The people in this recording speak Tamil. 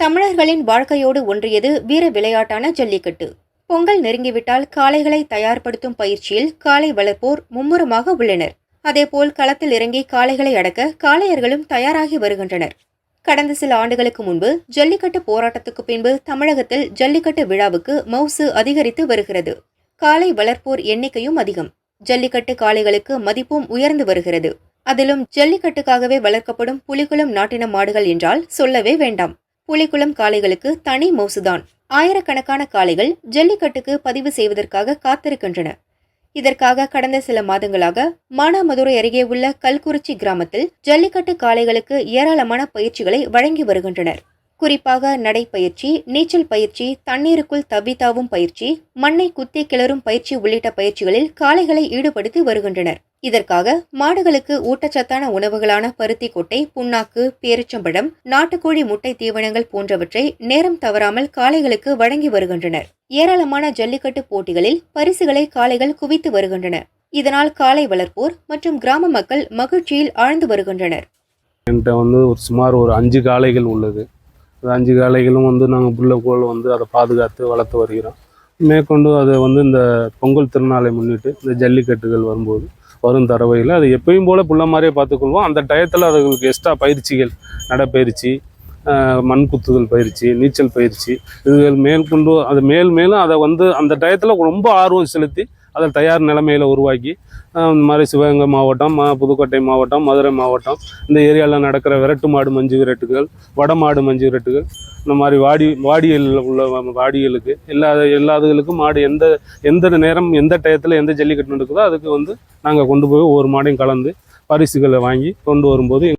தமிழர்களின் வாழ்க்கையோடு ஒன்றியது வீர விளையாட்டான ஜல்லிக்கட்டு. பொங்கல் நெருங்கிவிட்டால் காளைகளை தயார்படுத்தும் பயிற்சியில் காளை வளர்ப்போர் மும்முரமாக உள்ளனர். அதேபோல் களத்தில் இறங்கி காளைகளை அடக்க காளையர்களும் தயாராகி வருகின்றனர். கடந்த சில ஆண்டுகளுக்கு முன்பு ஜல்லிக்கட்டு போராட்டத்துக்கு பின்பு தமிழகத்தில் ஜல்லிக்கட்டு விழாவுக்கு மவுசு அதிகரித்து வருகிறது. காளை வளர்ப்போர் எண்ணிக்கையும் அதிகம். ஜல்லிக்கட்டு காளைகளுக்கு மதிப்பும் உயர்ந்து வருகிறது. அதிலும் ஜல்லிக்கட்டுக்காகவே வளர்க்கப்படும் புலிகுளம் நாட்டின மாடுகள் என்றால் சொல்லவே வேண்டாம். புலிக்குளம் காளைகளுக்கு தனி மவுசுதான் ஆயிரக்கணக்கான காளைகள் ஜல்லிக்கட்டுக்கு பதிவு செய்வதற்காக காத்திருக்கின்றன. இதற்காக கடந்த சில மாதங்களாக மானாமதுரை அருகே உள்ள கல்குறிச்சி கிராமத்தில் ஜல்லிக்கட்டு காளைகளுக்கு ஏராளமான பயிற்சிகளை வழங்கி வருகின்றனர். குறிப்பாக நடைப்பயிற்சி நீச்சல் பயிற்சி தண்ணீருக்குள் தவித்தாவும் பயிற்சி மண்ணை குத்தி கிளறும் பயிற்சி உள்ளிட்ட பயிற்சிகளில் காளைகளை ஈடுபடுத்தி வருகின்றனர். இதற்காக மாடுகளுக்கு ஊட்டச்சத்தான உணவுகளான பருத்தி கொட்டை புண்ணாக்கு பேரிச்சம்பழம் நாட்டுக்கோழி முட்டை தீவனங்கள் போன்றவற்றை நேரம் தவறாமல் காளைகளுக்கு வழங்கி வருகின்றனர். ஏராளமான ஜல்லிக்கட்டு போட்டிகளில் பரிசுகளை காளைகள் குவித்து வருகின்றன. இதனால் காளை வளர்ப்போர் மற்றும் கிராம மக்கள் மகிழ்ச்சியில் ஆழ்ந்து வருகின்றனர். என்கிட்ட வந்து ஒரு சுமார் ஒரு அஞ்சு காளைகள் உள்ளது. அந்த அஞ்சு காளைகளும் வந்து நாங்கள் புள்ள கோல் வந்து அதை பாதுகாத்து வளர்த்து வருகிறோம். மேற்கொண்டு அதை வந்து இந்த பொங்கல் திருநாளை முன்னிட்டு இந்த ஜல்லிக்கட்டுகள் வரும்போது வரும் தரவையில். அது எப்பயும் போல் புள்ள மாதிரியே பார்த்துக்கொள்வோம். அந்த டயத்தில் அதுகளுக்கு எக்ஸ்ட்ரா பயிற்சிகள் நடைப்பயிற்சி மண் குத்துதல் பயிற்சி நீச்சல் பயிற்சி இதுகள் மேற்கொண்டு அது மேல் மேலும் அதை வந்து அந்த டயத்தில் ரொம்ப ஆர்வம் செலுத்தி அதை தயார் நிலைமையில் உருவாக்கி இந்த மாதிரி சிவகங்கை மாவட்டம் புதுக்கோட்டை மாவட்டம் மதுரை மாவட்டம் இந்த ஏரியாவில் நடக்கிற விரட்டு மாடு மஞ்சு விரட்டுகள் வட மாடு மஞ்சு விரட்டுகள் இந்த மாதிரி வாடி வாடிகளில் உள்ள வாடிகளுக்கு எல்லா எல்லாத்துகளுக்கும் மாடு எந்த எந்த நேரம் எந்த டயத்தில் எந்த ஜல்லிக்கட்டு நடக்குதோ அதுக்கு வந்து நாங்கள் கொண்டு போய் ஒவ்வொரு மாடையும் கலந்து பரிசுகளை வாங்கி கொண்டு வரும்போது